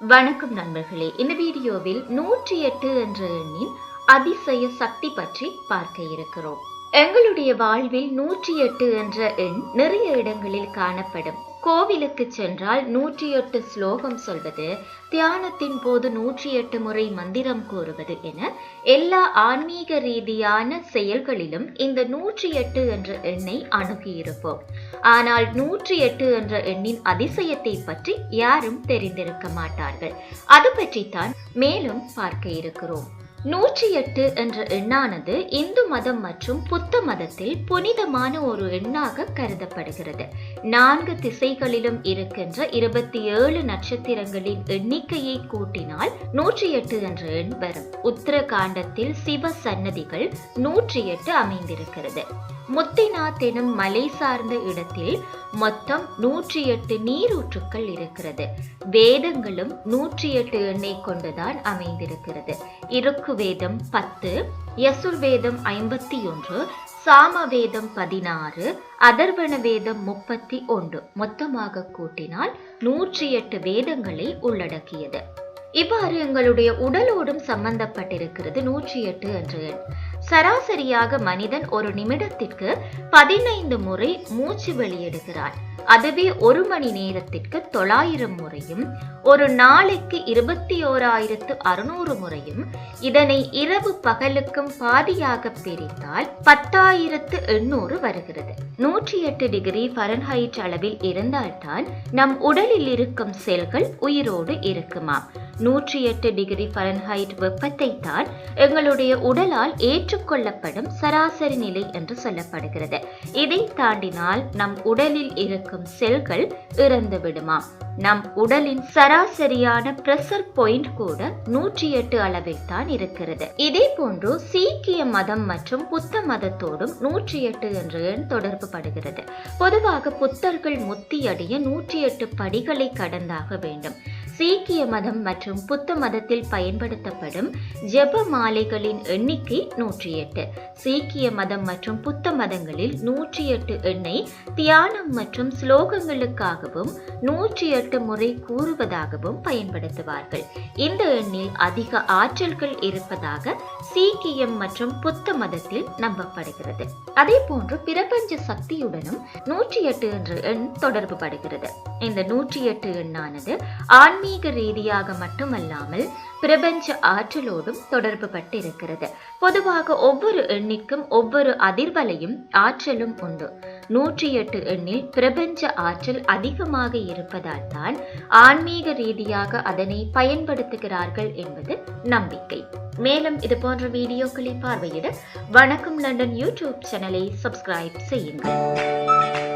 வணக்கம் நண்பர்களே. இந்த வீடியோவில் நூற்றி எட்டு என்ற எண்ணின் அதிசய சக்தி பற்றி பார்க்க இருக்கிறோம். எங்களுடைய வாழ்வில் நூற்றி எட்டு என்ற எண் நிறைய இடங்களில் காணப்படும். கோவிலுக்கு சென்றால் நூற்றி எட்டு ஸ்லோகம் சொல்வது தியானத்தின் போது நூற்றி எட்டு முறை மந்திரம் கூறுவது என எல்லா ஆன்மீக ரீதியான செயல்களிலும் இந்த நூற்றி எட்டு என்ற எண்ணை அணுகியிருப்போம். ஆனால் நூற்றி எட்டு என்ற எண்ணின் அதிசயத்தை பற்றி யாரும் தெரிந்திருக்க மாட்டார்கள். அது பற்றித்தான் மேலும் பார்க்க இருக்கிறோம். நூற்றி எட்டு என்ற எண்ணானது இந்து மதம் மற்றும் புத்த மதத்தில் புனிதமான ஒரு எண்ணாக கருதப்படுகிறது. நான்கு திசைகளிலும் இருக்கின்ற இருபத்தி ஏழு நட்சத்திரங்களின் எண்ணிக்கையை கூட்டினால் நூற்றி எட்டு என்ற எண் வரும். உத்தரகாண்டத்தில் சிவ சன்னதிகள் நூற்றி எட்டு அமைந்திருக்கிறது. முத்திநாத் எனும் மலை சார்ந்த இடத்தில் மொத்தம் நூற்றி எட்டு நீரூற்றுக்கள் இருக்கிறது. வேதங்களும் நூற்றி எட்டு எண்ணை கொண்டுதான் அமைந்திருக்கிறது. இருக்கு வேதம் பத்து யசுர் வேதம் ஐம்பத்தி ஒன்று சாம வேதம் பதினாறு அதர்வண வேதம் முப்பத்தி ஒன்று மொத்தமாக கூட்டினால் நூற்றி எட்டு வேதங்களை உள்ளடக்கியது. இவ்வாறு எங்களுடைய உடலோடும் சம்பந்தப்பட்டிருக்கிறது நூற்றி எட்டு என்ற எண். சராசரியாக மனிதன் ஒரு நிமிடத்திற்கு பதினைந்து முறை மூச்சு வெளியிடுகிறான். அதுவே ஒரு மணி நேரத்திற்கு தொள்ளாயிரம் முறையும் ஒரு நாளைக்கு இருபத்தி ஓராயிரத்து அறுநூறு முறையும் இதனை இரவு பகலுக்கும் பாதியாக பிரித்தால் பத்தாயிரத்து எண்ணூறு வருகிறது. நூற்றி எட்டு டிகிரி பரன்ஹைட் அளவில் இருந்தால்தான் நம் உடலில் இருக்கும் செல்கள் உயிரோடு இருக்குமாம். நூற்றி எட்டு டிகிரி பரன்ஹைட் வெப்பத்தை தான் எங்களுடைய உடலால் ஏற்றுக்கொள்ளப்படும் சராசரி நிலை என்று சொல்லப்படுகிறது. இதை தாண்டினால் நம் உடலில் இருக்கும் செல்கள் இறந்து விடுமா? நம் உடலின் சராசரியான பிரஷர் பாயிண்ட் கூட நூற்றி எட்டு அளவில் தான் இருக்கிறது. இதே போன்று சீக்கிய மதம் மற்றும் புத்த மதத்தோடும் நூற்றி எட்டு என்ற எண் தொடர்பு படுகிறது பொதுவாக புத்தர்கள் முத்தியடைய நூற்றி எட்டு படிகளை கடந்தாக வேண்டும். சீக்கிய மதம் மற்றும் புத்த மதத்தில் பயன்படுத்தப்படும் ஜெப மாலைகளின் எண்ணிக்கை நூற்றி எட்டு. சீக்கிய மதம் மற்றும் புத்த மதங்களில் நூற்றி எட்டு எண்ணை தியானம் மற்றும் ஸ்லோகங்களுக்காகவும் நூற்றி எட்டு முறை கூறுவதாகவும் பயன்படுத்துவார்கள். இந்த எண்ணில் அதிக ஆற்றல்கள் இருப்பதாக சீக்கியம் மற்றும் புத்த மதத்தில் நம்பப்படுகிறது. அதே போன்று பிரபஞ்ச சக்தியுடனும் நூற்றி எட்டு என்ற எண் தொடர்பு படுகிறது இந்த நூற்றி எட்டு எண்ணானது ஆன்மீக ஆன்மீக ரீதியாக மட்டுமல்லாமல் பிரபஞ்ச ஆற்றலோடும் தொடர்பு பட்டிருக்கிறது பொதுவாக ஒவ்வொரு எண்ணிற்கும் ஒவ்வொரு அதிர்வலையும் ஆற்றலும் உண்டு. நூற்றி எட்டு எண்ணில் பிரபஞ்ச ஆற்றல் அதிகமாக இருப்பதால் தான் ஆன்மீக ரீதியாக அதனை பயன்படுத்துகிறார்கள் என்பது நம்பிக்கை. மேலும் இது போன்ற வீடியோக்களை பார்வையிட வணக்கம் லண்டன் யூடியூப் சேனலை சப்ஸ்கிரைப் செய்யுங்கள்.